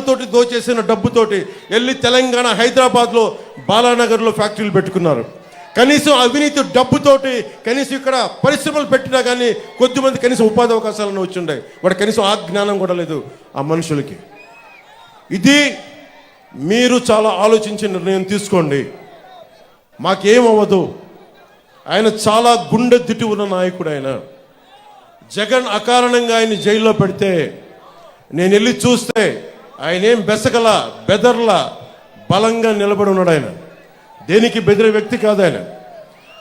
తోటి దోచేసిన డబ్బుతోటి వెళ్ళి తెలంగాణ హైదరాబాద్లో బాలానగర్లో ఫ్యాక్టరీలు పెట్టుకున్నారు. కనీసం అవినీతి డబ్బుతోటి కనీసం ఇక్కడ పరిశ్రమలు పెట్టినా కానీ కొద్దిమంది కనీసం ఉపాధి అవకాశాలను వచ్చిండే వాడు కనీసం ఆ జ్ఞానం కూడా లేదు ఆ మనుషులకి. ఇది మీరు చాలా ఆలోచించి నిర్ణయం తీసుకోండి. మాకేమవ్వదు. ఆయన చాలా గుండె దిట్టి ఉన్న నాయకుడు ఆయన. జగన్ అకారణంగా ఆయన జైల్లో పెడితే నేను వెళ్ళి చూస్తే ఆయన ఏం బెసగల బెదర్ల బలంగా నిలబడి ఉన్నాడు ఆయన. దేనికి బెదిరే వ్యక్తి కాదు ఆయన.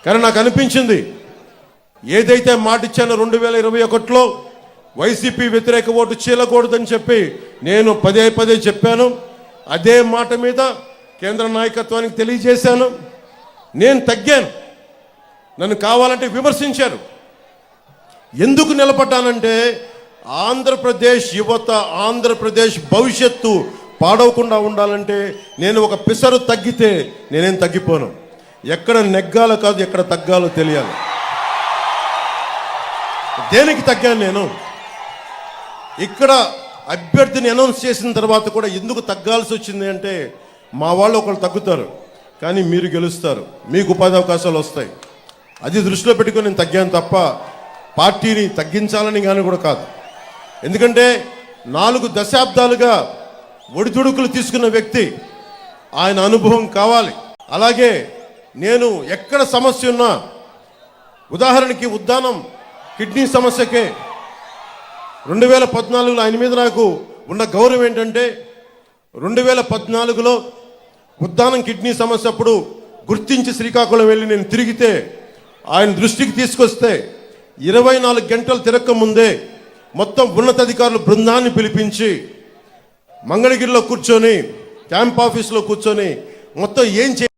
కానీ నాకు అనిపించింది ఏదైతే మాట ఇచ్చానో రెండు వేల ఇరవై ఒకటిలో వైసీపీ వ్యతిరేక ఓటు చీలకూడదని చెప్పి నేను పదే పదే చెప్పాను. అదే మాట మీద కేంద్ర నాయకత్వానికి తెలియజేశాను. నేను తగ్గాను. నన్ను కావాలంటే విమర్శించారు. ఎందుకు నిలబడ్డానంటే ఆంధ్రప్రదేశ్ యువత ఆంధ్రప్రదేశ్ భవిష్యత్తు పాడవకుండా ఉండాలంటే నేను ఒక పిసరు తగ్గితే నేనేం తగ్గిపోను. ఎక్కడ నెగ్గాలో కాదు ఎక్కడ తగ్గాలో తెలియాలి. దేనికి తగ్గాను నేను? ఇక్కడ అభ్యర్థిని అనౌన్స్ చేసిన తర్వాత కూడా ఎందుకు తగ్గాల్సి వచ్చింది అంటే మా వాళ్ళు ఒకళ్ళు తగ్గుతారు కానీ మీరు గెలుస్తారు. మీకు ఉపాధి అవకాశాలు వస్తాయి. అది దృష్టిలో పెట్టుకొని నేను తగ్గాను తప్ప పార్టీని తగ్గించాలని కానీ కూడా కాదు. ఎందుకంటే నాలుగు దశాబ్దాలుగా ఒడిదుడుకులు తీసుకున్న వ్యక్తి ఆయన అనుభవం కావాలి. అలాగే నేను ఎక్కడ సమస్య ఉన్నా ఉదాహరణకి ఉద్దానం కిడ్నీ సమస్యకే రెండు వేల పద్నాలుగులో ఆయన మీద నాకు ఉన్న గౌరవం ఏంటంటే రెండు వేల పద్నాలుగులో ఉద్దానం కిడ్నీ సమస్య అప్పుడు గుర్తించి శ్రీకాకుళం వెళ్ళి నేను తిరిగితే ఆయన దృష్టికి తీసుకొస్తే ఇరవై నాలుగు గంటలు తిరక్క ముందే మొత్తం ఉన్నతాధికారులు బృందాన్ని పిలిపించి మంగళగిరిలో కూర్చొని క్యాంప్ ఆఫీస్లో కూర్చొని మొత్తం ఏం చే